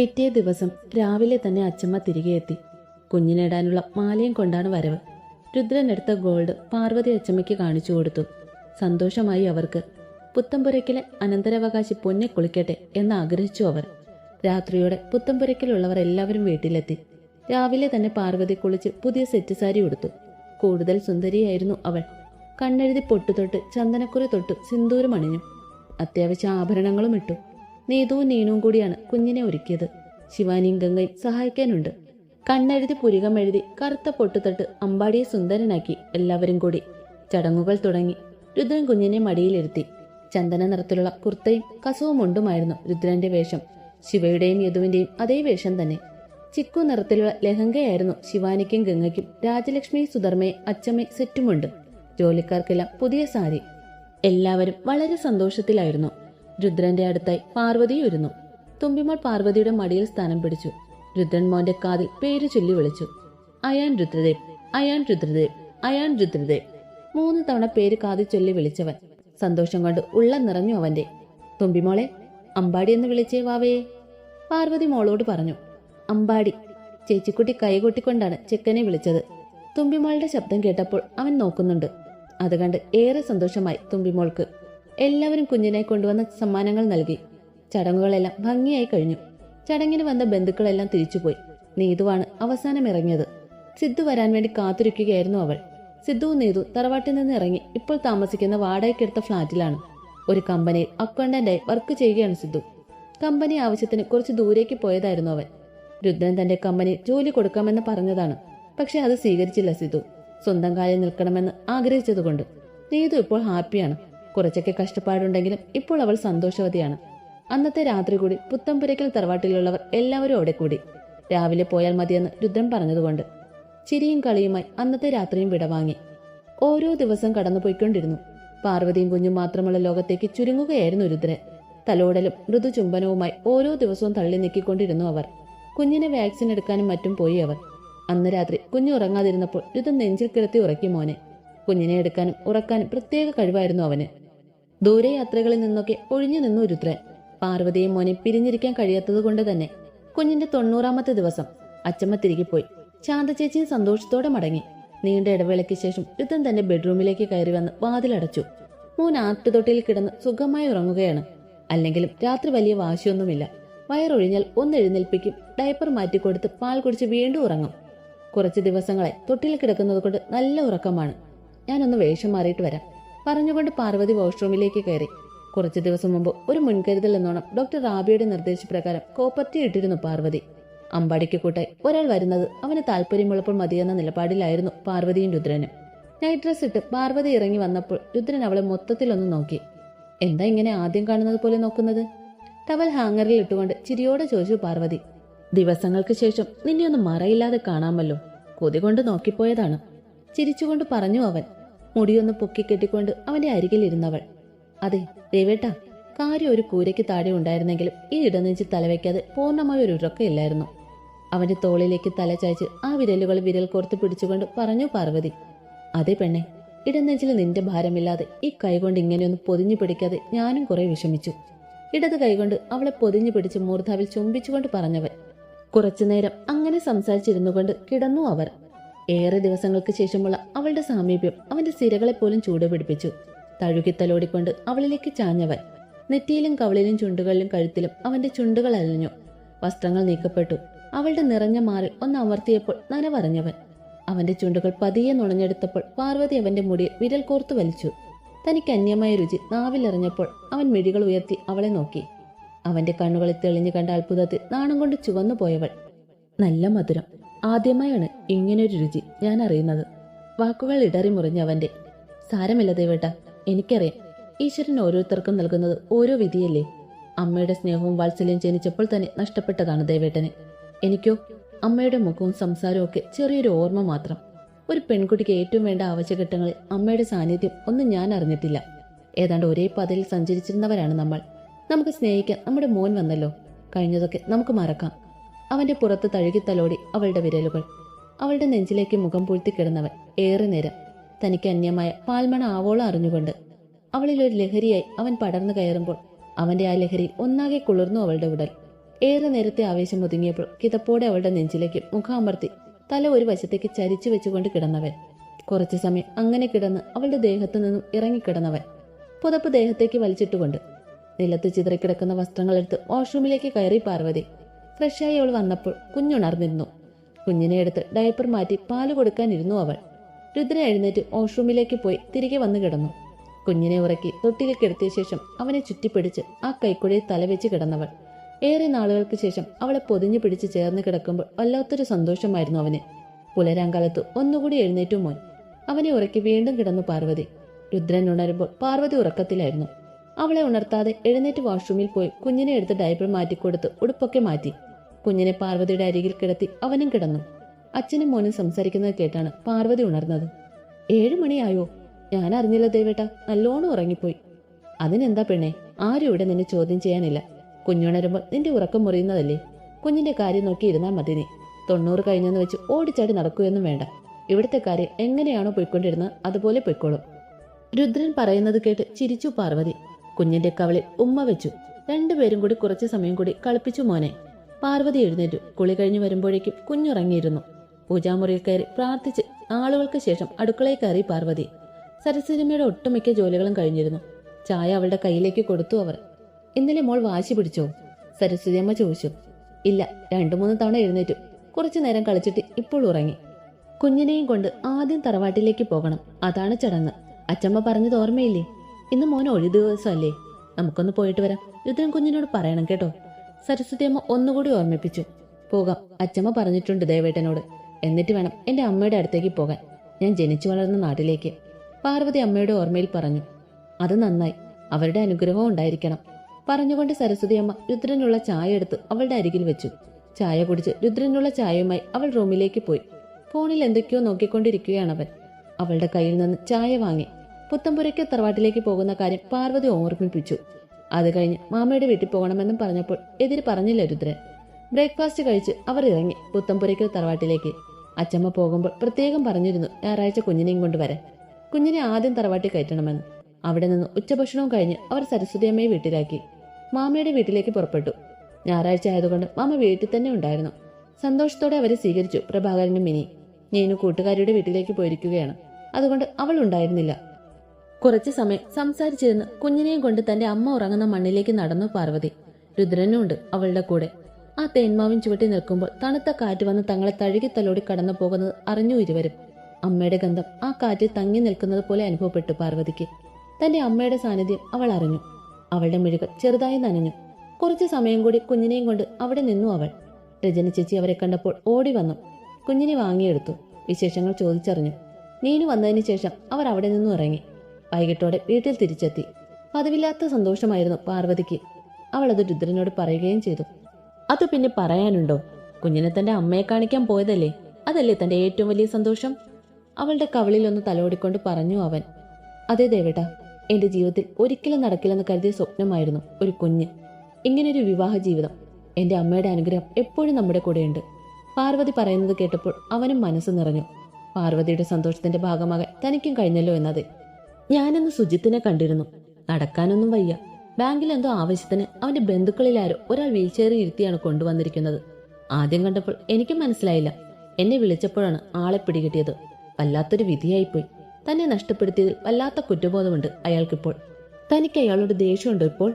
പിറ്റേ ദിവസം രാവിലെ തന്നെ അച്ചമ്മ തിരികെ എത്തി. കുഞ്ഞിനിടാനുള്ള മാലയും കൊണ്ടാണ് വരവ്. രുദ്രൻ എടുത്ത ഗോൾഡ് പാർവതി അച്ചമ്മയ്ക്ക് കാണിച്ചു കൊടുത്തു. സന്തോഷമായി അവർക്ക് പുത്തമ്പുരയ്ക്കിലെ അനന്തരാവകാശി പൊന്നെ കുളിക്കട്ടെ എന്ന് ആഗ്രഹിച്ചു അവർ. രാത്രിയോടെ പുത്തമ്പുരയ്ക്കിലുള്ളവർ എല്ലാവരും വീട്ടിലെത്തി. രാവിലെ തന്നെ പാർവതി കുളിച്ച് പുതിയ സെറ്റ് സാരി ഉടുത്തു. കൂടുതൽ സുന്ദരിയായിരുന്നു അവൾ. കണ്ണെഴുതി പൊട്ടുതൊട്ട് ചന്ദനക്കുറി തൊട്ട് സിന്ദൂരം അണിഞ്ഞു. അത്യാവശ്യ ആഭരണങ്ങളും ഇട്ടു. നീതുവും നീനുവും കൂടിയാണ് കുഞ്ഞിനെ ഒരുക്കിയത്. ശിവാനിയും ഗംഗയും സഹായിക്കാനുണ്ട്. കണ്ണെഴുതി പുരികം എഴുതി കറുത്ത പൊട്ടുതട്ട് അമ്പാടിയെ സുന്ദരനാക്കി എല്ലാവരും കൂടി. ചടങ്ങുകൾ തുടങ്ങി. രുദ്രൻ കുഞ്ഞിനെ മടിയിലിരുത്തി. ചന്ദന നിറത്തിലുള്ള കുർത്തയും കസവും മുണ്ടുമായിരുന്നു രുദ്രന്റെ വേഷം. ശിവയുടെയും യദുവിന്റെയും അതേ വേഷം തന്നെ. ചിക്കു നിറത്തിലുള്ള ലഹങ്കയായിരുന്നു ശിവാനിക്കും ഗംഗയ്ക്കും രാജലക്ഷ്മി സുധർമ്മയെ അച്ചമ്മയും സെറ്റുമുണ്ട്. ജോലിക്കാർക്കെല്ലാം പുതിയ സാരി. എല്ലാവരും വളരെ സന്തോഷത്തിലായിരുന്നു. രുദ്രന്റെ അടുത്തായി പാർവതി ഇരുന്നു തുമ്പിമോൾ പാർവതിയുടെ മടിയിൽ സ്ഥാനം പിടിച്ചു. രുദ്രൻ മോന്റെ കാതിൽ പേര് ചൊല്ലി വിളിച്ചു. അയാൻ രുദ്രദേവ് അയാൻ രുദ്രദേവ് അയാൻ രുദ്രദേവ്. മൂന്ന് തവണ പേര് കാതിൽ ചൊല്ലി വിളിച്ചവൻ സന്തോഷം കൊണ്ട് ഉള്ള നിറഞ്ഞു അവന്റെ. തുമ്പിമോളെ അമ്പാടി എന്ന് വിളിച്ചേ വാവയെ പാർവതി മോളോട് പറഞ്ഞു അമ്പാടി ചേച്ചിക്കുട്ടി കൈകൊട്ടിക്കൊണ്ടാണ് ചെക്കനെ വിളിച്ചത്. തുമ്പിമോളുടെ ശബ്ദം കേട്ടപ്പോൾ അവൻ നോക്കുന്നുണ്ട്. അത് കണ്ട് ഏറെ സന്തോഷമായി തുമ്പിമോൾക്ക്. എല്ലാവരും കുഞ്ഞിനെ കൊണ്ടുവന്ന സമ്മാനങ്ങൾ നൽകി. ചടങ്ങുകളെല്ലാം ഭംഗിയായി കഴിഞ്ഞു. ചടങ്ങിന് വന്ന ബന്ധുക്കളെല്ലാം തിരിച്ചുപോയി. നീതുവാണ് അവസാനം ഇറങ്ങിയത് സിദ്ധു വരാൻ വേണ്ടി കാത്തിരിക്കുകയായിരുന്നു അവൾ. സിദ്ധുവും നീതു തറവാട്ടിൽ നിന്ന് ഇറങ്ങി ഇപ്പോൾ താമസിക്കുന്ന വാടകയ്ക്കെടുത്ത ഫ്ളാറ്റിലാണ് ഒരു കമ്പനിയിൽ അക്കൗണ്ടന്റായി വർക്ക് ചെയ്യുകയാണ് സിദ്ധു. കമ്പനി ആവശ്യത്തിന് കുറച്ച് ദൂരേക്ക് പോയതായിരുന്നു അവൻ. രുദ്രൻ തന്റെ കമ്പനി ജോലി കൊടുക്കാമെന്ന് പറഞ്ഞതാണ്. പക്ഷെ അത് സ്വീകരിച്ചില്ല സിദ്ധു. സ്വന്തം കാലിൽ നിൽക്കണമെന്ന് ആഗ്രഹിച്ചതുകൊണ്ട്. നീതു ഇപ്പോൾ ഹാപ്പിയാണ്. കുറച്ചൊക്കെ കഷ്ടപ്പാടുണ്ടെങ്കിലും ഇപ്പോൾ അവൾ സന്തോഷവതിയാണ്. അന്നത്തെ രാത്രി കൂടി പുത്തമ്പുരയ്ക്കൽ തറവാട്ടിലുള്ളവർ എല്ലാവരും അവിടെ കൂടി. രാവിലെ പോയാൽ മതിയെന്ന് രുദ്രൻ പറഞ്ഞതുകൊണ്ട് ചിരിയും കളിയുമായി അന്നത്തെ രാത്രിയും വിടവാങ്ങി ഓരോ ദിവസം കടന്നുപോയിക്കൊണ്ടിരുന്നു. പാർവതിയും കുഞ്ഞും മാത്രമുള്ള ലോകത്തേക്ക് ചുരുങ്ങുകയായിരുന്നു രുദ്രൻ. തലോടലും മൃദുചുംബനവുമായി ഓരോ ദിവസവും തള്ളി നീക്കിക്കൊണ്ടിരുന്നു അവർ. കുഞ്ഞിനെ വാക്സിൻ എടുക്കാനും മറ്റും പോയി അവർ. അന്ന് രാത്രി കുഞ്ഞു ഉറങ്ങാതിരുന്നപ്പോൾ രുദ്രൻ നെഞ്ചിൽ കിടത്തി ഉറക്കി മോനെ. കുഞ്ഞിനെ എടുക്കാനും ഉറക്കാനും പ്രത്യേക കഴിവായിരുന്നു അവന്. ദൂരെ യാത്രകളിൽ നിന്നൊക്കെ ഒഴിഞ്ഞു നിന്നു രുദ്രൻ പാർവതിയും മോനെ പിരിഞ്ഞിരിക്കാൻ കഴിയാത്തത് കൊണ്ട് തന്നെ കുഞ്ഞിന്റെ തൊണ്ണൂറാമത്തെ ദിവസം അച്ചമ്മ തിരികെ പോയി. ശാന്തചേച്ചിയും സന്തോഷത്തോടെ മടങ്ങി. നീണ്ട ഇടവേളയ്ക്ക് ശേഷം രുദ്രൻ തന്റെ ബെഡ്റൂമിലേക്ക് കയറി വന്ന് വാതിലടച്ചു. മോൻ ആട്ടുതൊട്ടിയിൽ കിടന്ന് സുഖമായി ഉറങ്ങുകയാണ്. അല്ലെങ്കിലും രാത്രി വലിയ വാശിയൊന്നുമില്ല. വയറൊഴിഞ്ഞാൽ ഒന്ന് എഴുന്നേൽപ്പിക്കും ഡയപ്പർ മാറ്റിക്കൊടുത്ത് പാൽ കുടിച്ച് വീണ്ടും ഉറങ്ങും. കുറച്ച് ദിവസങ്ങളെ തൊട്ടിൽ കിടക്കുന്നത് കൊണ്ട് നല്ല ഉറക്കമാണ്. ഞാനൊന്ന് വേഷം മാറിയിട്ട് വരാം. പറഞ്ഞുകൊണ്ട് പാർവതി വാഷ്റൂമിലേക്ക് കയറി. കുറച്ചു ദിവസം മുമ്പ് ഒരു മുൻകരുതൽ എന്നോണം ഡോക്ടർ റാബിയുടെ നിർദ്ദേശപ്രകാരം കോപ്പർട്ടി ഇട്ടിരുന്നു പാർവതി. അമ്പാടിക്ക് കൂട്ടെ ഒരാൾ വരുന്നത് അവന് താല്പര്യമുള്ളപ്പോൾ മതിയെന്ന നിലപാടിലായിരുന്നു പാർവതിയും രുദ്രനും. നൈറ്റ് ഡ്രസ് ഇട്ട് പാർവതി ഇറങ്ങി വന്നപ്പോൾ രുദ്രൻ അവളെ മൊത്തത്തിലൊന്ന് നോക്കി. എന്താ ഇങ്ങനെ ആദ്യം കാണുന്നത് പോലെ നോക്കുന്നത്? ടവൽ ഹാങ്ങറിൽ ഇട്ടുകൊണ്ട് ചിരിയോടെ ചോദിച്ചു പാർവതി. ദിവസങ്ങൾക്ക് ശേഷം നിന്നെ ഒന്ന് മറയില്ലാതെ കാണാമല്ലോ. കൊതി കൊണ്ട് നോക്കിപ്പോയതാണ്. ചിരിച്ചുകൊണ്ട് പറഞ്ഞു അവൻ. മുടിയൊന്ന് പൊക്കി കെട്ടിക്കൊണ്ട് അവന്റെ അരികിലിരുന്നവൾ. അതെ രവേട്ട കാര്യം ഒരു കൂരയ്ക്ക് താഴെ ഉണ്ടായിരുന്നെങ്കിലും ഈ ഇടനെഞ്ചി തലവെക്കാതെ പൂർണമായ ഒരു ഉറക്കമില്ലായിരുന്നു അവന്റെ തോളിലേക്ക് തല ആ വിരലുകൾ വിരൽ കോർത്ത് പിടിച്ചുകൊണ്ട് പറഞ്ഞു പാർവതി അതെ പെണ്ണെ ഇടനെഞ്ചിൽ നിന്റെ ഭാരമില്ലാതെ ഈ കൈകൊണ്ട് ഇങ്ങനെയൊന്ന് പൊതിഞ്ഞു പിടിക്കാതെ ഞാനും കുറെ വിഷമിച്ചു. ഇടത് കൈകൊണ്ട് അവളെ പൊതിഞ്ഞു പിടിച്ച് മൂർധാവിൽ ചുംബിച്ചുകൊണ്ട് പറഞ്ഞവൻ. കുറച്ചുനേരം അങ്ങനെ സംസാരിച്ചിരുന്നുകൊണ്ട് കിടന്നു അവർ. ഏറെ ദിവസങ്ങൾക്ക് ശേഷമുള്ള അവളുടെ സാമീപ്യം അവന്റെ സിരകളെപ്പോലും ചൂടുപിടിപ്പിച്ചു. തഴുകിത്തലോടിക്കൊണ്ട് അവളിലേക്ക് ചാഞ്ഞവൻ. നെറ്റിയിലും കവളിലും ചുണ്ടുകളിലും കഴുത്തിലും അവന്റെ ചുണ്ടുകൾ അലിഞ്ഞു. വസ്ത്രങ്ങൾ നീക്കപ്പെട്ടു. അവളുടെ നിറഞ്ഞ മാറിൽ ഒന്ന് അമർത്തിയപ്പോൾ നനവറിഞ്ഞവൻ അവന്റെ ചുണ്ടുകൾ പതിയെ നുണഞ്ഞെടുത്തപ്പോൾ പാർവതി അവന്റെ മുടി വിരൽ കോർത്തു വലിച്ചു. തനിക്ക് അന്യമായ രുചി നാവിലെറിഞ്ഞപ്പോൾ അവൻ മിഴികൾ ഉയർത്തി അവളെ നോക്കി. അവന്റെ കണ്ണുകളിൽ തെളിഞ്ഞു കണ്ട അത്ഭുതത്തിൽ നാണം കൊണ്ട് ചുവന്നു പോയവൾ നല്ല മധുരം. ആദ്യമായാണ് ഇങ്ങനൊരു രുചി ഞാൻ അറിയുന്നത് വാക്കുകൾ ഇടറി മുറിഞ്ഞവന്റെ സാരമില്ല ദേവേട്ട എനിക്കറിയാം. ഈശ്വരൻ ഓരോരുത്തർക്കും നൽകുന്നത് ഓരോ വിധിയല്ലേ? അമ്മയുടെ സ്നേഹവും വാത്സല്യം ജനിച്ചപ്പോൾ തന്നെ നഷ്ടപ്പെട്ടതാണ് ദേവേട്ടന്. എനിക്കോ? അമ്മയുടെ മുഖവും സംസാരവും ഒക്കെ ചെറിയൊരു ഓർമ്മ മാത്രം. ഒരു പെൺകുട്ടിക്ക് ഏറ്റവും വേണ്ട ആവശ്യഘട്ടങ്ങളിൽ അമ്മയുടെ സാന്നിധ്യം ഒന്നും ഞാൻ അറിഞ്ഞിട്ടില്ല. ഏതാണ്ട് ഒരേ പാതയിൽ സഞ്ചരിച്ചിരുന്നവരാണ് നമ്മൾ. നമുക്ക് സ്നേഹിക്കാൻ നമ്മുടെ മോൻ വന്നല്ലോ. കഴിഞ്ഞതൊക്കെ നമുക്ക് മറക്കാം. അവന്റെ പുറത്ത് തഴുകിത്തലോടി അവളുടെ വിരലുകൾ. അവളുടെ നെഞ്ചിലേക്ക് മുഖം പൂഴ്ത്തി കിടന്നവൻ ഏറെ നേരം തനിക്ക് അന്യമായ പാൽമണ ആവോളം അറിഞ്ഞുകൊണ്ട് അവളിൽ ഒരു ലഹരിയായി അവൻ പടർന്നു കയറുമ്പോൾ അവന്റെ ആ ലഹരി ഒന്നാകെ കുളിർന്നു അവളുടെ ഉടൽ. ഏറെ നേരത്തെ ആവേശം ഒതുങ്ങിയപ്പോൾ കിതപ്പോടെ അവളുടെ നെഞ്ചിലേക്ക് മുഖാമർത്തി തല ഒരു വശത്തേക്ക് ചരിച്ചു വെച്ചുകൊണ്ട് കിടന്നവൻ. കുറച്ചു സമയം അങ്ങനെ കിടന്ന് അവളുടെ ദേഹത്തു നിന്നും ഇറങ്ങിക്കിടന്നവൻ. പുതപ്പ് ദേഹത്തേക്ക് വലിച്ചിട്ടുകൊണ്ട് നിലത്ത് ചിതറിക്കിടക്കുന്ന വസ്ത്രങ്ങളെടുത്ത് വാഷ്റൂമിലേക്ക് കയറി പാർവതി ഫ്രഷായി അവൾ വന്നപ്പോൾ കുഞ്ഞുണർന്നിരുന്നു. കുഞ്ഞിനെ എടുത്ത് ഡയപ്പർ മാറ്റി പാൽ കൊടുക്കാനിരുന്നു അവൾ. രുദ്ര എഴുന്നേറ്റ് വാഷ്റൂമിലേക്ക് പോയി തിരികെ വന്നു കിടന്നു. കുഞ്ഞിനെ ഉറക്കി തൊട്ടിലേക്ക് എടുത്തിയ ശേഷം അവനെ ചുറ്റിപ്പിടിച്ച് ആ കൈക്കുഴയിൽ തലവെച്ച് കിടന്നവൾ. ഏറെ നാളുകൾക്ക് ശേഷം അവളെ പൊതിഞ്ഞു പിടിച്ച് ചേർന്ന് കിടക്കുമ്പോൾ വല്ലാത്തൊരു സന്തോഷമായിരുന്നു അവന്. പുലരാങ്കാലത്ത് ഒന്നുകൂടി എഴുന്നേറ്റു മോൻ. അവനെ ഉറക്കി വീണ്ടും കിടന്നു പാർവതി. രുദ്രൻ ഉണരുമ്പോൾ പാർവതി ഉറക്കത്തിലായിരുന്നു. അവളെ ഉണർത്താതെ എഴുന്നേറ്റ് വാഷ്റൂമിൽ പോയി കുഞ്ഞിനെ എടുത്ത് ഡയപ്പർ മാറ്റിക്കൊടുത്ത് ഉടുപ്പൊക്കെ മാറ്റി. കുഞ്ഞിനെ പാർവതിയുടെ അരികിൽ കിടത്തി അവനും കിടന്നു. അച്ഛനും മോനും സംസാരിക്കുന്നത് കേട്ടാണ് പാർവതി ഉണർന്നത്. ഏഴു മണിയായോ? ഞാൻ അറിഞ്ഞില്ല ദേവേട്ട. നല്ലോണം ഉറങ്ങിപ്പോയി. അതിനെന്താ പെണ്ണെ? ആരും ഇവിടെ നിന്നെ ചോദ്യം ചെയ്യാനില്ല. കുഞ്ഞുണരുമ്പോൾ നിന്റെ ഉറക്കം മുറിയുന്നതല്ലേ? കുഞ്ഞിന്റെ കാര്യം നോക്കി ഇരുന്നാൽ മതി നീ. തൊണ്ണൂറ് കഴിഞ്ഞെന്ന് വെച്ച് ഓടിച്ചാടി നടക്കുകയൊന്നും വേണ്ട. ഇവിടുത്തെ കാര്യം എങ്ങനെയാണോ പോയിക്കൊണ്ടിരുന്നത് അതുപോലെ പൊയ്ക്കോളും. രുദ്രൻ പറയുന്നത് കേട്ട് ചിരിച്ചു പാർവതി. കുഞ്ഞിന്റെ കവളിൽ ഉമ്മ വെച്ചു. രണ്ടുപേരും കൂടി കുറച്ചു സമയം കൂടി കളിപ്പിച്ചു മോനെ. പാർവതി എഴുന്നേറ്റു. കുളി കഴിഞ്ഞു വരുമ്പോഴേക്കും കുഞ്ഞുറങ്ങിയിരുന്നു. പൂജാമുറിയിൽ കയറി പ്രാർത്ഥിച്ച് ആളുകൾക്ക് ശേഷം അടുക്കളയിൽ കയറി പാർവതി. സരസ്വതിമ്മയുടെ ഒട്ടുമിക്ക ജോലികളും കഴിഞ്ഞിരുന്നു. ചായ അവളുടെ കയ്യിലേക്ക് കൊടുത്തു അവർ. ഇന്നലെ മോൾ വാശി പിടിച്ചോ? സരസ്വതിയമ്മ ചോദിച്ചു. ഇല്ല രണ്ടു മൂന്ന് തവണ എഴുന്നേറ്റു. കുറച്ചു നേരം കളിച്ചിട്ട് ഇപ്പോൾ ഉറങ്ങി. കുഞ്ഞിനെയും കൊണ്ട് ആദ്യം തറവാട്ടിലേക്ക് പോകണം. അതാണ് ചടങ്ങ്. അച്ചമ്മ പറഞ്ഞത് ഓർമ്മയില്ലേ? ഇന്ന് മോൻ ഒഴി ദിവസമല്ലേ? നമുക്കൊന്ന് പോയിട്ട് വരാം. രുദ്രൻ കുഞ്ഞിനോട് പറയണം കേട്ടോ. സരസ്വതി അമ്മ ഒന്നുകൂടി ഓർമ്മിപ്പിച്ചു. പോകാം അച്ചമ്മ പറഞ്ഞിട്ടുണ്ട് ദേവേട്ടനോട്. എന്നിട്ട് വേണം എന്റെ അമ്മയുടെ അടുത്തേക്ക് പോകാൻ. ഞാൻ ജനിച്ചു വളർന്ന നാട്ടിലേക്ക്. പാർവതി അമ്മയുടെ ഓർമ്മയിൽ പറഞ്ഞു. അത് നന്നായി. അവരുടെ അനുഗ്രഹവും ഉണ്ടായിരിക്കണം. പറഞ്ഞുകൊണ്ട് സരസ്വതിയമ്മ രുദ്രനുള്ള ചായ എടുത്ത് അവളുടെ അരികിൽ വെച്ചു. ചായ കുടിച്ച് രുദ്രനുള്ള ചായയുമായി അവൾ റൂമിലേക്ക് പോയി. ഫോണിൽ എന്തൊക്കെയോ നോക്കിക്കൊണ്ടിരിക്കുകയാണ് അവൻ. അവളുടെ കയ്യിൽ നിന്ന് ചായ വാങ്ങി. പുത്തമ്പുരയ്ക്ക് തറവാട്ടിലേക്ക് പോകുന്ന കാര്യം പാർവതി ഓർമ്മിപ്പിച്ചു. അത് കഴിഞ്ഞ് മാമയുടെ വീട്ടിൽ പോകണമെന്നും പറഞ്ഞപ്പോൾ എതിര് പറഞ്ഞില്ല രുദ്രൻ. ബ്രേക്ക്ഫാസ്റ്റ് കഴിച്ച് അവർ ഇറങ്ങി പുത്തംപുരയ്ക്കൽ തറവാട്ടിലേക്ക്. അച്ചമ്മ പോകുമ്പോൾ പ്രത്യേകം പറഞ്ഞിരുന്നു ഞായറാഴ്ച കുഞ്ഞിനെയും കൊണ്ടുവരാൻ. കുഞ്ഞിനെ ആദ്യം തറവാട്ടിൽ കയറ്റണമെന്ന്. അവിടെ നിന്ന് ഉച്ചഭക്ഷണവും കഴിഞ്ഞ് അവർ സരസ്വതിയമ്മയെ വീട്ടിലാക്കി. മാമയുടെ വീട്ടിലേക്ക് പുറപ്പെട്ടു. ഞായറാഴ്ച ആയതുകൊണ്ട് മാമ വീട്ടിൽ തന്നെ ഉണ്ടായിരുന്നു. സന്തോഷത്തോടെ അവരെ സ്വീകരിച്ചു പ്രഭാകരനും മിനി. നീനു കൂട്ടുകാരിയുടെ വീട്ടിലേക്ക് പോയിരിക്കുകയാണ്. അതുകൊണ്ട് അവൾ ഉണ്ടായിരുന്നില്ല. കുറച്ചു സമയം സംസാരിച്ചിരുന്ന് കുഞ്ഞിനെയും കൊണ്ട് തന്റെ അമ്മ ഉറങ്ങുന്ന മണ്ണിലേക്ക് നടന്നു പാർവതി. രുദ്രനുണ്ട് അവളുടെ കൂടെ. ആ തേന്മാവിൻ ചുവട്ടി നിൽക്കുമ്പോൾ തണുത്ത കാറ്റ് വന്ന് തങ്ങളെ തഴുകി തലോടി കടന്നു പോകുന്നത് അറിഞ്ഞു ഇരുവരും. അമ്മയുടെ ഗന്ധം ആ കാറ്റിൽ തങ്ങി നിൽക്കുന്നത് പോലെ അനുഭവപ്പെട്ടു പാർവതിക്ക്. തന്റെ അമ്മയുടെ സാന്നിധ്യം അവൾ അറിഞ്ഞു. അവളുടെ മിഴുകൾ ചെറുതായി നനഞ്ഞു. കുറച്ചു സമയം കൂടി കുഞ്ഞിനെയും കൊണ്ട് അവിടെ നിന്നു അവൾ. രജന ചേച്ചി അവരെ കണ്ടപ്പോൾ ഓടി വന്നു. കുഞ്ഞിനെ വാങ്ങിയെടുത്തു. വിശേഷങ്ങൾ ചോദിച്ചറിഞ്ഞു. നീനു വന്നതിന് ശേഷം അവർ അവിടെ നിന്നും ഇറങ്ങി. വൈകിട്ടോടെ വീട്ടിൽ തിരിച്ചെത്തി. പതിവില്ലാത്ത സന്തോഷമായിരുന്നു പാർവതിക്ക്. അവൾ അത് രുദ്രനോട് പറയുകയും ചെയ്തു. അത് പിന്നെ പറയാനുണ്ടോ? കുഞ്ഞിനെ തന്റെ അമ്മയെ കാണിക്കാൻ പോയതല്ലേ? അതല്ലേ തന്റെ ഏറ്റവും വലിയ സന്തോഷം? അവളുടെ കവളിൽ ഒന്ന് തലോടിക്കൊണ്ട് പറഞ്ഞു അവൻ. അതെ ദേവേട്ട എന്റെ ജീവിതത്തിൽ ഒരിക്കലും നടക്കില്ലെന്ന് കരുതിയ സ്വപ്നമായിരുന്നു ഒരു കുഞ്ഞ്. ഇങ്ങനൊരു വിവാഹ ജീവിതം. എന്റെ അമ്മയുടെ അനുഗ്രഹം എപ്പോഴും നമ്മുടെ കൂടെയുണ്ട്. പാർവതി പറയുന്നത് കേട്ടപ്പോൾ അവനും മനസ്സ് നിറഞ്ഞു. പാർവതിയുടെ സന്തോഷത്തിന്റെ ഭാഗമാകാൻ തനിക്കും കഴിഞ്ഞല്ലോ എന്നത്. ഞാനന്ന് സുജിത്തിനെ കണ്ടിരുന്നു. നടക്കാനൊന്നും വയ്യ. ബാങ്കിൽ എന്തോ ആവശ്യത്തിന് അവന്റെ ബന്ധുക്കളിലാരോ ഒരാൾ വീൽചെയറിൽ ഇരുത്തിയാണ് കൊണ്ടുവന്നിരിക്കുന്നത്. ആദ്യം കണ്ടപ്പോൾ എനിക്കും മനസ്സിലായില്ല. എന്നെ വിളിച്ചപ്പോഴാണ് ആളെ പിടികിട്ടിയത്. വല്ലാത്തൊരു വിധിയായിപ്പോയി. തന്നെ നഷ്ടപ്പെടുത്തിയതിൽ വല്ലാത്ത കുറ്റബോധമുണ്ട് അയാൾക്കിപ്പോൾ. തനിക്ക് അയാളോട് ദേഷ്യമുണ്ടോ ഇപ്പോൾ?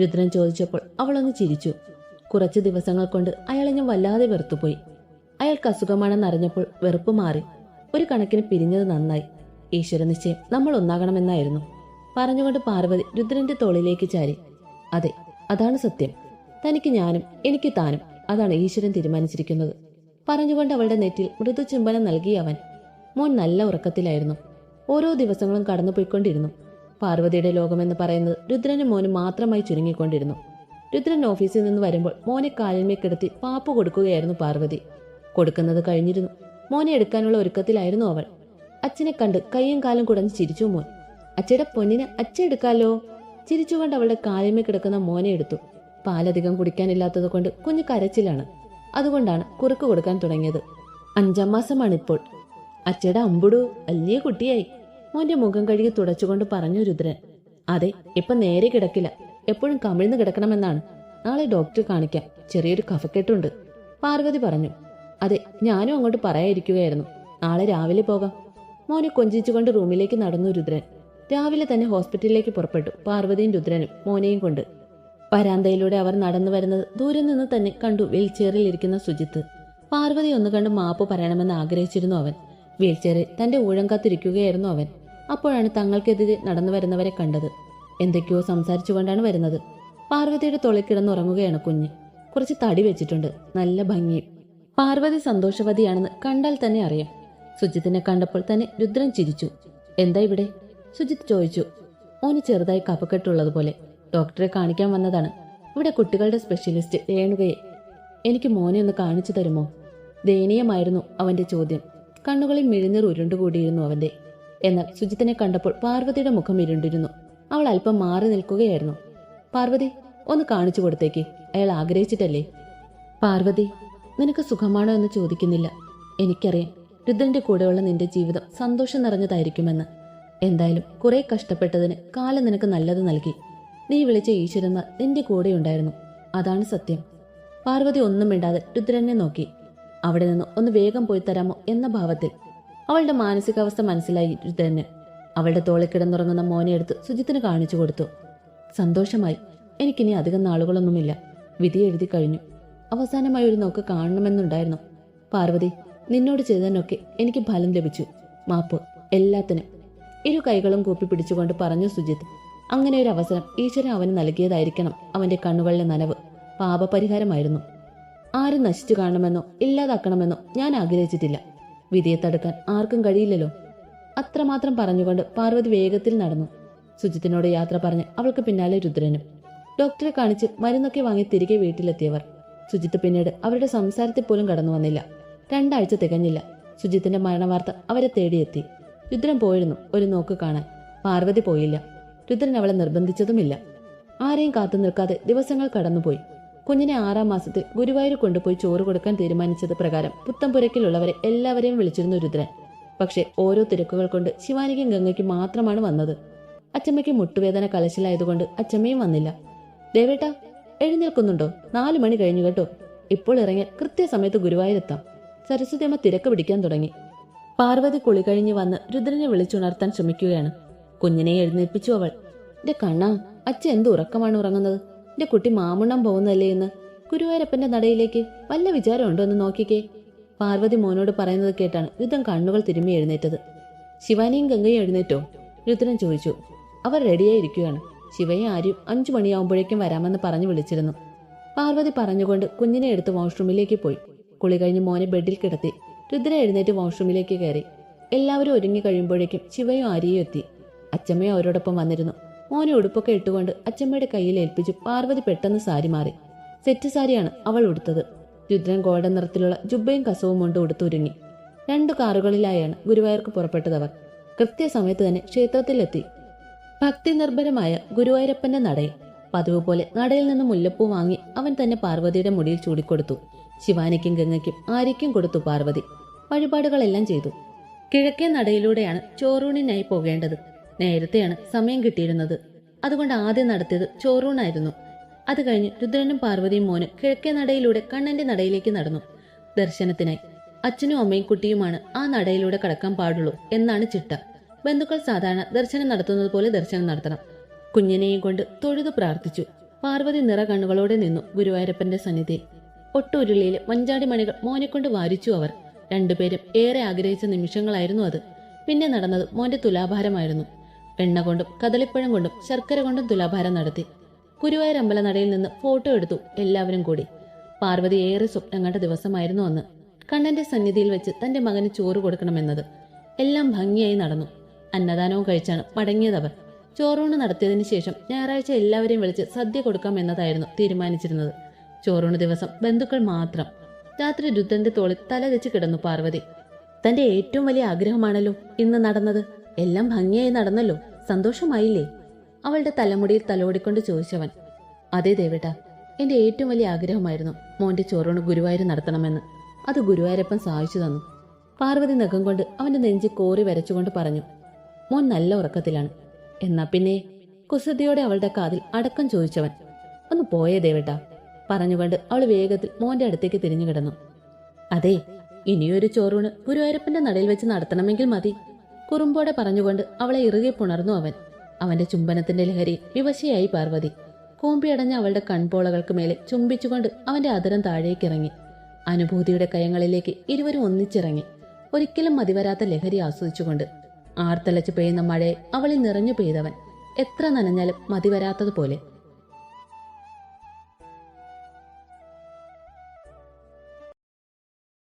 രുദ്രൻ ചോദിച്ചപ്പോൾ അവളൊന്ന് ചിരിച്ചു. കുറച്ചു ദിവസങ്ങൾ കൊണ്ട് അയാളെ ഞാൻ വല്ലാതെ വെറുത്തുപോയി. അയാൾക്ക് അസുഖമാണെന്ന് അറിഞ്ഞപ്പോൾ വെറുപ്പ് മാറി. ഒരു കണക്കിന് പിരിഞ്ഞത് നന്നായി. ഈശ്വര നിശ്ചയം നമ്മൾ ഒന്നാകണമെന്നായിരുന്നു. പറഞ്ഞുകൊണ്ട് പാർവതി രുദ്രന്റെ തോളിലേക്ക് ചാരി. അതെ അതാണ് സത്യം. തനിക്ക് ഞാനും എനിക്ക് താനും അതാണ് ഈശ്വരൻ തീരുമാനിച്ചിരിക്കുന്നത്. പറഞ്ഞുകൊണ്ട് അവളുടെ നെറ്റിൽ മൃദു ചുംബനം നൽകി അവൻ. മോൻ നല്ല ഉറക്കത്തിലായിരുന്നു. ഓരോ ദിവസങ്ങളും കടന്നുപോയിക്കൊണ്ടിരുന്നു. പാർവതിയുടെ ലോകമെന്ന് പറയുന്നത് രുദ്രനും മോനും മാത്രമായി ചുരുങ്ങിക്കൊണ്ടിരുന്നു. രുദ്രൻ ഓഫീസിൽ നിന്ന് വരുമ്പോൾ മോനെ കാലിന്മേ കിടത്തി പാപ്പ് കൊടുക്കുകയായിരുന്നു പാർവതി. കൊടുക്കുന്നത് കഴിഞ്ഞിരുന്നു. മോനെ എടുക്കാനുള്ള ഒരുക്കത്തിലായിരുന്നു അവൾ. അച്ഛനെ കണ്ട് കയ്യും കാലും കുടഞ്ഞ് ചിരിച്ചു മോൻ. അച്ഛയുടെ പൊന്നിന് അച്ഛ എടുക്കാലോ? ചിരിച്ചുകൊണ്ട് അവളുടെ കാലിമേ കിടക്കുന്ന മോനെ എടുത്തു. പാലധികം കുടിക്കാനില്ലാത്തത് കൊണ്ട് കുഞ്ഞ് കരച്ചിലാണ്. അതുകൊണ്ടാണ് കുറുക്ക് കൊടുക്കാൻ തുടങ്ങിയത്. അഞ്ചാം മാസമാണ് ഇപ്പോൾ അച്ഛയുടെ അമ്പുടു വലിയ കുട്ടിയായി. മോന്റെ മുഖം കഴുകി തുടച്ചുകൊണ്ട് പറഞ്ഞു രുദ്രൻ. അതെ ഇപ്പൊ നേരെ കിടക്കില്ല. എപ്പോഴും കമിഴ്ന്ന് കിടക്കണമെന്നാണ്. നാളെ ഡോക്ടർ കാണിക്കാം. ചെറിയൊരു കഫക്കെട്ടുണ്ട്. പാർവതി പറഞ്ഞു. അതെ ഞാനും അങ്ങോട്ട് പറയാതിരിക്കുകയായിരുന്നു നാളെ രാവിലെ പോകാം. മോനെ കൊഞ്ചിച്ചുകൊണ്ട് റൂമിലേക്ക് നടന്നു രുദ്രൻ. രാവിലെ തന്നെ ഹോസ്പിറ്റലിലേക്ക് പുറപ്പെട്ടു. പാർവതിയും രുദ്രനും മോനെയും കൊണ്ട്. വരാന്തയിലൂടെ അവർ നടന്നു വരുന്നത് ദൂരെ നിന്ന് തന്നെ കണ്ടു വീൽചെയറിൽ ഇരിക്കുന്ന സുജിത്ത്. പാർവതി ഒന്ന് കണ്ട് മാപ്പ് പറയണമെന്ന് ആഗ്രഹിച്ചിരുന്നു അവൻ. വീൽചെയറിൽ തന്റെ ഊഴം കാത്തിരിക്കുകയായിരുന്നു അവൻ. അപ്പോഴാണ് തങ്ങൾക്കെതിരെ നടന്നു വരുന്നവരെ കണ്ടത്. എന്തൊക്കെയോ സംസാരിച്ചുകൊണ്ടാണ് വരുന്നത്. പാർവതിയുടെ തൊളക്കിടന്ന് ഉറങ്ങുകയാണ് കുഞ്ഞ്. കുറച്ച് തടി വെച്ചിട്ടുണ്ട്. നല്ല ഭംഗി. പാർവതി സന്തോഷവതിയാണെന്ന് കണ്ടാൽ തന്നെ അറിയാം. സുജിത്തിനെ കണ്ടപ്പോൾ തന്നെ രുദ്രൻ ചിരിച്ചു. എന്താ ഇവിടെ? സുജിത്ത് ചോദിച്ചു. ഓന് ചെറുതായി കഫക്കെട്ടുള്ളതുപോലെ. ഡോക്ടറെ കാണിക്കാൻ വന്നതാണ്. ഇവിടെ കുട്ടികളുടെ സ്പെഷ്യലിസ്റ്റ് രേണുകയെ. എനിക്ക് മോനെ ഒന്ന് കാണിച്ചു തരുമോ? ദയനീയമായിരുന്നു അവന്റെ ചോദ്യം. കണ്ണുകളിൽ മിഴിഞ്ഞർ ഉരുണ്ടുകൂടിയിരുന്നു അവന്റെ. എന്നാൽ സുജിത്തിനെ കണ്ടപ്പോൾ പാർവതിയുടെ മുഖം ഇരുണ്ടിരുന്നു. അവൾ അല്പം മാറി നിൽക്കുകയായിരുന്നു. പാർവതി ഒന്ന് കാണിച്ചു കൊടുത്തേക്ക്. അയാൾ ആഗ്രഹിച്ചിട്ടല്ലേ? പാർവതി നിനക്ക് സുഖമാണോ എന്ന് ചോദിക്കുന്നില്ല. എനിക്കറിയാം. രുദ്രന്റെ കൂടെയുള്ള നിന്റെ ജീവിതം സന്തോഷം നിറഞ്ഞതായിരിക്കുമെന്ന്. എന്തായാലും കുറെ കഷ്ടപ്പെട്ടതിന് കാലം നിനക്ക് നല്ലത് നൽകി. നീ വിളിച്ച ഈശ്വരന്മാർ നിന്റെ കൂടെയുണ്ടായിരുന്നു അതാണ് സത്യം. പാർവതി ഒന്നും മിണ്ടാതെ രുദ്രനെ നോക്കി. അവിടെ നിന്ന് ഒന്ന് വേഗം പോയി തരാമോ എന്ന ഭാവത്തിൽ. അവളുടെ മാനസികാവസ്ഥ മനസ്സിലായി രുദ്രന്. അവളുടെ തോളിൽ കിടന്നുറങ്ങുന്ന മോനെ എടുത്ത് സുജിത്തിന് കാണിച്ചു കൊടുത്തു. സന്തോഷമായി. എനിക്കിനി അധികം നാളുകളൊന്നുമില്ല. വിധി എഴുതി കഴിഞ്ഞു. അവസാനമായി ഒരു നോക്ക് കാണണമെന്നുണ്ടായിരുന്നു. പാർവതി നിന്നോട് ചെയ്തതിനൊക്കെ എനിക്ക് ഫലം ലഭിച്ചു. മാപ്പ് എല്ലാത്തിനും. ഇരു കൈകളും കൂപ്പി പിടിച്ചുകൊണ്ട് പറഞ്ഞു സുജിത്ത് അങ്ങനെ ഒരു അവസരം ഈശ്വരൻ അവന് നൽകിയതായിരിക്കണം അവന്റെ കണ്ണുകളിലെ നനവ്. പാപപരിഹാരമായിരുന്നു. ആരും നശിച്ചു കാണണമെന്നോ ഇല്ലാതാക്കണമെന്നോ ഞാൻ ആഗ്രഹിച്ചിട്ടില്ല. വിധിയെ തടുക്കാൻ ആർക്കും കഴിയില്ലല്ലോ. അത്രമാത്രം പറഞ്ഞുകൊണ്ട് പാർവതി വേഗത്തിൽ നടന്നു. സുജിത്തിനോട് യാത്ര പറഞ്ഞ് അവൾക്ക് പിന്നാലെ രുദ്രനും. ഡോക്ടറെ കാണിച്ച് മരുന്നൊക്കെ വാങ്ങി തിരികെ വീട്ടിലെത്തിയവർ. സുജിത്ത് പിന്നീട് അവരുടെ സംസാരത്തിൽ പോലും കടന്നു വന്നില്ല. രണ്ടാഴ്ച തികഞ്ഞില്ല. സുജിത്തിന്റെ മരണവാർത്ത അവരെ തേടിയെത്തി. രുദ്രൻ പോയിരുന്നു ഒരു നോക്ക് കാണാൻ. പാർവതി പോയില്ല. രുദ്രൻ അവളെ നിർബന്ധിച്ചതുമില്ല. ആരെയും കാത്തു നിൽക്കാതെ ദിവസങ്ങൾ കടന്നുപോയി. കുഞ്ഞിനെ ആറാം മാസത്തിൽ ഗുരുവായൂർ കൊണ്ടുപോയി ചോറ് കൊടുക്കാൻ തീരുമാനിച്ചത് പ്രകാരം പുത്തംപുരക്കിലുള്ളവരെ എല്ലാവരെയും വിളിച്ചിരുന്നു രുദ്രൻ. പക്ഷെ ഓരോ തിരക്കുകൾ കൊണ്ട് ശിവാനിക്കും ഗംഗയ്ക്കും മാത്രമാണ് വന്നത്. അച്ചമ്മയ്ക്ക് മുട്ടുവേദന കലശലായതുകൊണ്ട് അച്ചമ്മയും വന്നില്ല. ദേവേട്ട എഴുന്നേൽക്കുന്നുണ്ടോ? നാലു മണി കഴിഞ്ഞു കേട്ടോ. ഇപ്പോൾ ഇറങ്ങിയാൽ കൃത്യസമയത്ത് ഗുരുവായൂരെത്താം. സരസ്വതി അമ്മ തിരക്ക് പിടിക്കാൻ തുടങ്ങി. പാർവതി കുളി കഴിഞ്ഞ് വന്ന് രുദ്രനെ വിളിച്ചുണർത്താൻ ശ്രമിക്കുകയാണ്. കുഞ്ഞിനെ എഴുന്നേൽപ്പിച്ചു അവൾ. എന്റെ കണ്ണാ അച്ഛൻ എന്ത് ഉറക്കമാണ് ഉറങ്ങുന്നത്? എന്റെ കുട്ടി മാമുണ്ണം പോകുന്നതല്ലേ എന്ന്? ഗുരുവായൂരപ്പന്റെ നടയിലേക്ക് വല്ല വിചാരമുണ്ടോ എന്ന് നോക്കിക്കേ. പാർവതി മോനോട് പറയുന്നത് കേട്ടാണ് രുദ്രൻ കണ്ണുകൾ തിരുമ്മി എഴുന്നേറ്റത്. ശിവാനിയും ഗംഗയും എഴുന്നേറ്റോ? രുദ്രൻ ചോദിച്ചു. അവർ റെഡിയായി ഇരിക്കുകയാണ് ശിവയും ആര്യം അഞ്ചു മണിയാവുമ്പോഴേക്കും വരാമെന്ന് പറഞ്ഞു വിളിച്ചിരുന്നു. പാർവതി പറഞ്ഞുകൊണ്ട് കുഞ്ഞിനെ എടുത്ത് വാഷ്റൂമിലേക്ക് പോയി. കുളി കഴിഞ്ഞ് മോനെ ബെഡിൽ കിടത്തി രുദ്ര എഴുന്നേറ്റ് വാഷ്റൂമിലേക്ക് കയറി. എല്ലാവരും ഒരുങ്ങി കഴിയുമ്പോഴേക്കും ശിവയും ആര്യയും എത്തി. അച്ചമ്മയും അവരോടൊപ്പം വന്നിരുന്നു. മോനെ ഉടുപ്പൊക്കെ ഇട്ടുകൊണ്ട് അച്ചമ്മയുടെ കയ്യിൽ ഏൽപ്പിച്ചു പാർവതി പെട്ടെന്ന് സാരി മാറി. സെറ്റ് സാരിയാണ് അവൾ ഉടുത്തത്. രുദ്രൻ ഗോൾഡൻ നിറത്തിലുള്ള ജുബയും കസവും കൊണ്ട് ഉടുത്തുരുങ്ങി രണ്ടു കാറുകളിലായാണ് ഗുരുവായൂർക്ക് പുറപ്പെട്ടതവർ കൃത്യസമയത്ത് തന്നെ ക്ഷേത്രത്തിലെത്തി. ഭക്തി നിർഭരമായ ഗുരുവായൂരപ്പന്റെ നടയിൽ. പതിവ് പോലെ നടയിൽ നിന്ന് മുല്ലപ്പൂ വാങ്ങി അവൻ തന്നെ പാർവതിയുടെ മുടിയിൽ ചൂടിക്കൊടുത്തു. ശിവാനിക്കും ഗംഗയ്ക്കും ആര്യയ്ക്കും കൊടുത്തു പാർവതി. വഴിപാടുകളെല്ലാം ചെയ്തു. കിഴക്കേ നടയിലൂടെയാണ് ചോറൂണിനായി പോകേണ്ടത്. നേരത്തെയാണ് സമയം കിട്ടിയിരുന്നത്. അതുകൊണ്ട് ആദ്യം നടത്തിയത് ചോറൂണായിരുന്നു. അത് കഴിഞ്ഞ് രുദ്രനും പാർവതിയും മോനും കിഴക്കേ നടയിലൂടെ കണ്ണന്റെ നടയിലേക്ക് നടന്നു. ദർശനത്തിനായി അച്ഛനും അമ്മയും കുട്ടിയുമാണ് ആ നടയിലൂടെ കടക്കാൻ പാടുള്ളൂ എന്നാണ് ചിട്ട. ബന്ധുക്കൾ സാധാരണ ദർശനം നടത്തുന്നത് പോലെ ദർശനം നടത്തണം. കുഞ്ഞിനെയും കൊണ്ട് തൊഴുതു പ്രാർത്ഥിച്ചു. പാർവതി നിറ കണ്ണുകളോടെ നിന്നു ഗുരുവായൂരപ്പന്റെ സന്നിധിയിൽ ഒട്ടുരുളിയിലെ വഞ്ചാടി മണികൾ മോനെക്കൊണ്ട് വാരിച്ചു അവർ. രണ്ടുപേരും ഏറെ ആഗ്രഹിച്ച നിമിഷങ്ങളായിരുന്നു അത്. പിന്നെ നടന്നത് മോന്റെ തുലാഭാരമായിരുന്നു. വെണ്ണ കൊണ്ടും കദളിപ്പഴം കൊണ്ടും ശർക്കര കൊണ്ടും തുലാഭാരം നടത്തി. ഗുരുവായൂർ അമ്പലനടയിൽ നിന്ന് ഫോട്ടോ എടുത്തു എല്ലാവരും കൂടി. പാർവതി ഏറെ സ്വപ്നം കണ്ട ദിവസമായിരുന്നു അന്ന്. കണ്ണന്റെ സന്നിധിയിൽ വെച്ച് തന്റെ മകന് ചോറ് കൊടുക്കണമെന്നത്. എല്ലാം ഭംഗിയായി നടന്നു. അന്നദാനവും കഴിച്ചാണ് മടങ്ങിയതവർ ചോറൂണ് നടത്തിയതിനു ശേഷം ഞായറാഴ്ച എല്ലാവരെയും വിളിച്ച് സദ്യ കൊടുക്കാം എന്നതായിരുന്നു തീരുമാനിച്ചിരുന്നത്. ചോറൂണ് ദിവസം ബന്ധുക്കൾ മാത്രം. രാത്രി രുദ്രന്റെ തോളിൽ തല വെച്ച് കിടന്നു പാർവതി. തന്റെ ഏറ്റവും വലിയ ആഗ്രഹമാണല്ലോ ഇന്ന് നടന്നത്. എല്ലാം ഭംഗിയായി നടന്നല്ലോ. സന്തോഷമായില്ലേ? അവളുടെ തലമുടിയിൽ തലോടിക്കൊണ്ട് ചോദിച്ചവൻ അതെ ദേവേട്ട എന്റെ ഏറ്റവും വലിയ ആഗ്രഹമായിരുന്നു മോന്റെ ചോറൂണ് ഗുരുവായൂർ നടത്തണമെന്ന്. അത് ഗുരുവായൂരപ്പൻ സഹായിച്ചു തന്നു. പാർവതി നഖം കൊണ്ട് അവന്റെ നെഞ്ചി കോറി വരച്ചുകൊണ്ട് പറഞ്ഞു മോൻ നല്ല ഉറക്കത്തിലാണ്. എന്നാ പിന്നെ? കുസൃതിയോടെ അവളുടെ കാതിൽ അടക്കം ചോദിച്ചവൻ ഒന്ന് പോയേ ദേവേട്ട പറഞ്ഞുകൊണ്ട് അവൾ വേഗത്തിൽ മോന്റെ അടുത്തേക്ക് തിരിഞ്ഞു കിടന്നു. അതെ ഇനിയൊരു ചോറൂണ് ഗുരുവായൂരപ്പന്റെ നടയിൽ വെച്ച് നടത്തണമെങ്കിൽ മതി കുറുമ്പോടെ പറഞ്ഞുകൊണ്ട് അവളെ ഇറുകെ പുണർന്നു അവൻ. അവന്റെ ചുംബനത്തിന്റെ ലഹരി വിവശയായി പാർവതി. കൂമ്പിയടഞ്ഞ അവളുടെ കൺപോളകൾക്ക് മേലെ ചുംബിച്ചുകൊണ്ട് അവന്റെ അതരം താഴേക്കിറങ്ങി അനുഭൂതിയുടെ കയങ്ങളിലേക്ക് ഇരുവരും ഒന്നിച്ചിറങ്ങി. ഒരിക്കലും മതിവരാത്ത ലഹരി ആസ്വദിച്ചുകൊണ്ട് ആർത്തലച്ച് പെയ്യുന്ന മഴയെ അവളിൽ നിറഞ്ഞു പെയ്തവൻ. എത്ര നനഞ്ഞാലും മതിവരാത്തതുപോലെ.